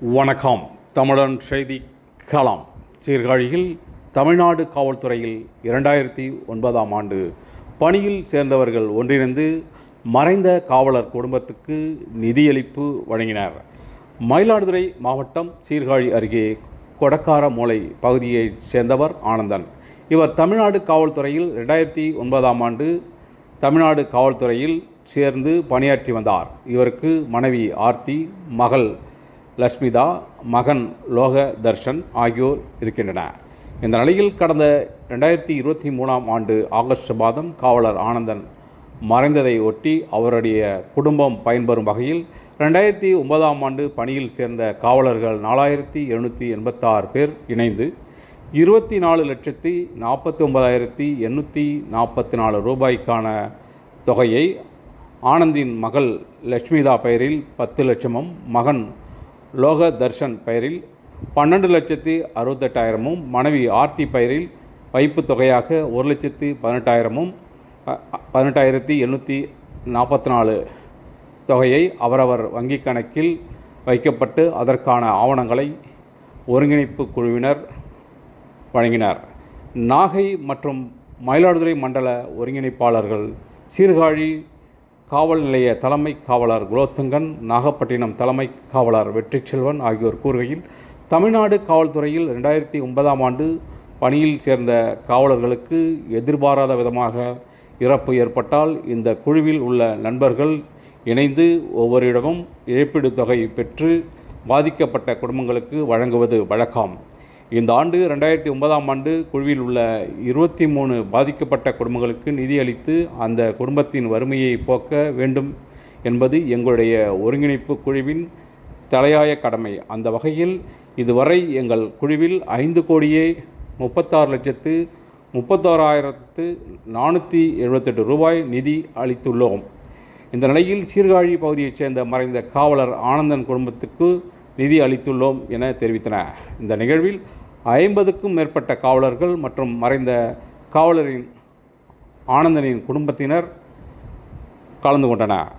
வணக்கம். தமிழன் செய்தி களம். சீர்காழியில் தமிழ்நாடு காவல்துறையில் இரண்டாயிரத்தி ஒன்பதாம் ஆண்டு பணியில் சேர்ந்தவர்கள் ஒன்றிணைந்து மறைந்த காவலர் குடும்பத்துக்கு நிதியளிப்பு வழங்கினர். மயிலாடுதுறை மாவட்டம் சீர்காழி அருகே கொடக்கார மூலை பகுதியைச் சேர்ந்தவர் ஆனந்தன். இவர் தமிழ்நாடு காவல்துறையில் ரெண்டாயிரத்தி ஒன்பதாம் ஆண்டு தமிழ்நாடு காவல்துறையில் சேர்ந்து பணியாற்றி வந்தார். இவருக்கு மனைவி ஆர்த்தி மகள் லக்ஷ்மிதா மகன் லோக தர்ஷன் ஆகியோர் இருக்கின்றன இந்த நிலையில் கடந்த ரெண்டாயிரத்தி இருபத்தி மூணாம் ஆண்டு ஆகஸ்ட் மாதம் காவலர் ஆனந்தன் மறைந்ததை ஒட்டி அவருடைய குடும்பம் பயன்பெறும் வகையில் ரெண்டாயிரத்தி ஒன்பதாம் ஆண்டு பணியில் சேர்ந்த காவலர்கள் நாலாயிரத்தி எழுநூற்றி எண்பத்தாறு பேர் இணைந்து இருபத்தி நாலு லட்சத்தி நாற்பத்தி ஒன்பதாயிரத்தி எண்ணூற்றி நாற்பத்தி நாலு ரூபாய்க்கான தொகையை ஆனந்தின் மகள் லட்சுமிதா பெயரில் பத்து லட்சமும் மகன் லோக தர்ஷன் பெயரில் பன்னெண்டு லட்சத்தி அறுபத்தெட்டாயிரமும் மனைவி ஆர்த்தி பெயரில் வைப்புத் தொகையாக ஒரு லட்சத்தி பதினெட்டாயிரமும் பதினெட்டாயிரத்தி எண்ணூற்றி நாற்பத்தி நாலு தொகையை அவரவர் வங்கிக் கணக்கில் வைக்கப்பட்டு அதற்கான ஆவணங்களை ஒருங்கிணைப்பு குழுவினர் வழங்கினார். நாகை மற்றும் மயிலாடுதுறை மண்டல ஒருங்கிணைப்பாளர்கள் சீர்காழி காவல் நிலைய தலைமை காவலர் குலோத்துங்கன் நாகப்பட்டினம் தலைமை காவலர் வெற்றிச்செல்வன் ஆகியோர் கூறுகையில் தமிழ்நாடு காவல்துறையில் ரெண்டாயிரத்தி ஒன்பதாம் ஆண்டு பணியில் சேர்ந்த காவலர்களுக்கு எதிர்பாராத விதமாக இறப்பு ஏற்பட்டால் இந்த குழுவில் உள்ள நண்பர்கள் இணைந்து ஒவ்வொருடமும் இழப்பீடு தொகை பெற்று பாதிக்கப்பட்ட குடும்பங்களுக்கு வழங்குவது வழக்கம். இந்த ஆண்டு ரெண்டாயிரத்தி ஒன்பதாம் ஆண்டு குழுவில் உள்ள இருபத்தி மூணு பாதிக்கப்பட்ட குடும்பங்களுக்கு நிதி அளித்து அந்த குடும்பத்தின் வறுமையை போக்க வேண்டும் என்பது எங்களுடைய ஒருங்கிணைப்பு குழுவின் தலையாய கடமை. அந்த வகையில் இதுவரை எங்கள் குழுவில் ஐந்து கோடியே முப்பத்தாறு லட்சத்து முப்பத்தோராயிரத்து நானூற்றி எழுபத்தெட்டு ரூபாய் நிதி அளித்துள்ளோம். இந்த நிலையில் சீர்காழி பகுதியைச் சேர்ந்த மறைந்த காவலர் ஆனந்தன் குடும்பத்துக்கு நிதி அளித்துள்ளோம் என தெரிவித்தன. இந்த நிகழ்வில் ஐம்பதுக்கும் மேற்பட்ட காவலர்கள் மற்றும் மறைந்த காவலரின் ஆனந்தனின் குடும்பத்தினர் கலந்து கொண்டனர்.